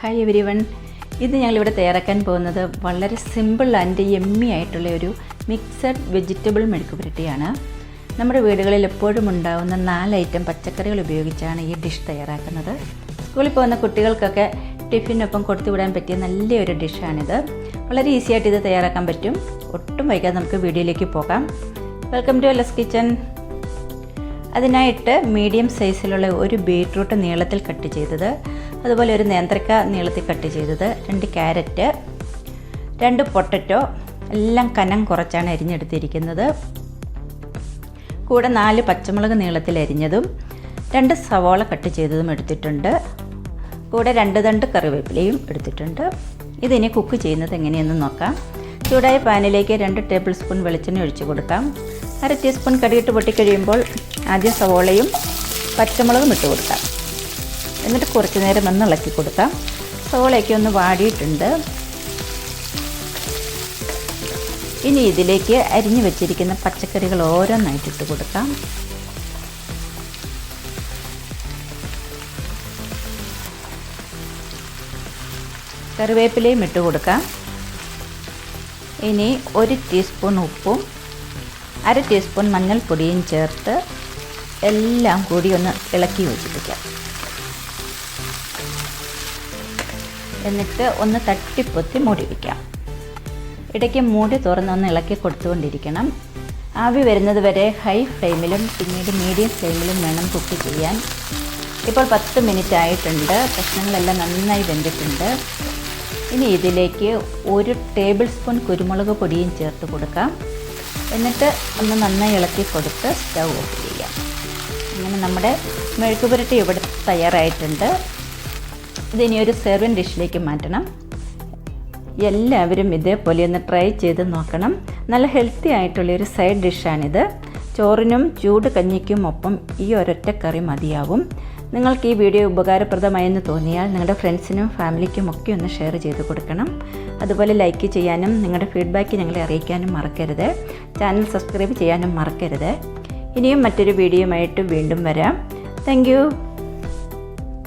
Hi every one ഇത് ഞങ്ങളിവിടെ തയ്യാറാക്കാൻ പോകുന്നത് വളരെ സിമ്പിൾ ആൻഡ് എമ്മി ആയിട്ടുള്ള ഒരു മിക്സഡ് വെജിറ്റബിൾ മെഴുക്ക് പുരട്ടിയാണ് നമ്മുടെ വീടുകളിൽ എപ്പോഴും ഉണ്ടാകുന്ന നാല് ഐറ്റം പച്ചക്കറികൾ ഉപയോഗിച്ചാണ് ഈ ഡിഷ് തയ്യാറാക്കുന്നത്. സ്കൂളിൽ പോകുന്ന കുട്ടികൾക്കൊക്കെ ടിഫിനൊപ്പം കൊടുത്തു വിടാൻ പറ്റിയ നല്ലൊരു ഡിഷാണിത് വളരെ ഈസി ആയിട്ട് ഇത് തയ്യാറാക്കാൻ പറ്റും. ഒട്ടും വൈകാതെ നമുക്ക് വീഡിയോയിലേക്ക് പോകാം. വെൽക്കം ടു എലസ് കിച്ചൺ അതിനായിട്ട് മീഡിയം സൈസിലുള്ള ഒരു ബീട്രൂട്ട് നീളത്തിൽ കട്ട് ചെയ്തത്. അതുപോലെ ഒരു നേന്ത്രക്ക നീളത്തിൽ കട്ട് ചെയ്തത് രണ്ട് ക്യാരറ്റ് രണ്ട് പൊട്ടറ്റോ എല്ലാം കനം കുറച്ചാണ് അരിഞ്ഞെടുത്തിരിക്കുന്നത്. കൂടെ നാല് പച്ചമുളക് നീളത്തിൽ അരിഞ്ഞതും രണ്ട് സവോള കട്ട് ചെയ്തതും എടുത്തിട്ടുണ്ട്. കൂടെ രണ്ട് തണ്ട് കറിവേപ്പിലയും എടുത്തിട്ടുണ്ട്. ഇതിനി കുക്ക് ചെയ്യുന്നത് എങ്ങനെയെന്ന് നോക്കാം. ചൂടായ പാനിലേക്ക് രണ്ട് ടേബിൾ സ്പൂൺ വെളിച്ചെണ്ണ ഒഴിച്ചു കൊടുക്കാം. അര ടീസ്പൂൺ കടിയിട്ട് പൊട്ടിക്കഴിയുമ്പോൾ ആദ്യം സവോളയും പച്ചമുളകും ഇട്ട് കൊടുക്കാം. എന്നിട്ട് കുറച്ച് നേരം ഒന്ന് ഇളക്കി കൊടുക്കാം. സവോളയൊക്കെ ഒന്ന് വാടിയിട്ടുണ്ട്. ഇനി ഇതിലേക്ക് അരിഞ്ഞു വെച്ചിരിക്കുന്ന പച്ചക്കറികൾ ഓരോന്നായിട്ട് ഇട്ട് കൊടുക്കാം. കറിവേപ്പിലയും ഇട്ട് കൊടുക്കാം. ഇനി ഒരു ടീസ്പൂൺ ഉപ്പും അര ടീസ്പൂൺ മഞ്ഞൾപ്പൊടിയും ചേർത്ത് എല്ലാം കൂടി ഒന്ന് ഇളക്കി യോജിപ്പിക്കാം. എന്നിട്ട് ഒന്ന് തട്ടിപ്പൊത്തി മൂടി വയ്ക്കാം ഇടയ്ക്ക് മൂടി തുറന്നൊന്ന് ഇളക്കി കൊടുത്തുകൊണ്ടിരിക്കണം. ആവി വരുന്നത് വരെ ഹൈ ഫ്ലെയിമിലും പിന്നീട് മീഡിയം ഫ്ലെയിമിലും വേണം കുക്ക് ചെയ്യാൻ. ഇപ്പോൾ പത്ത് മിനിറ്റ് ആയിട്ടുണ്ട്. കഷ്ണങ്ങളെല്ലാം നന്നായി വെന്തിട്ടുണ്ട്. ഇനി ഇതിലേക്ക് ഒരു ടേബിൾ സ്പൂൺ കുരുമുളക് പൊടിയും ചേർത്ത് കൊടുക്കാം. എന്നിട്ട് ഒന്ന് നന്നായി ഇളക്കി കൊടുത്ത് സ്റ്റൗ ഓഫ് ചെയ്യാം. അങ്ങനെ നമ്മുടെ മെഴുക്ക് പുരട്ടി ഇവിടെ തയ്യാറായിട്ടുണ്ട്. ഇതിനി ഒരു സെർവൻ ഡിഷിലേക്ക് മാറ്റണം. എല്ലാവരും ഇതേപോലെ ഒന്ന് ട്രൈ ചെയ്ത് നോക്കണം. നല്ല ഹെൽത്തി ആയിട്ടുള്ള ഒരു സൈഡ് ഡിഷാണിത് ചോറിനും ചൂട് കഞ്ഞിക്കും ഒപ്പം ഈ ഒരൊറ്റ കറി മതിയാവും. നിങ്ങൾക്ക് ഈ വീഡിയോ ഉപകാരപ്രദമായെന്ന് തോന്നിയാൽ നിങ്ങളുടെ ഫ്രണ്ട്സിനും ഫാമിലിക്കും ഒക്കെ ഒന്ന് ഷെയർ ചെയ്ത് കൊടുക്കണം. അതുപോലെ ലൈക്ക് ചെയ്യാനും നിങ്ങളുടെ ഫീഡ്ബാക്ക് ഞങ്ങളെ അറിയിക്കാനും മറക്കരുത്. ചാനൽ സബ്സ്ക്രൈബ് ചെയ്യാനും മറക്കരുത്. ഇനിയും മറ്റൊരു വീഡിയോയുമായിട്ട് വീണ്ടും വരാം. താങ്ക്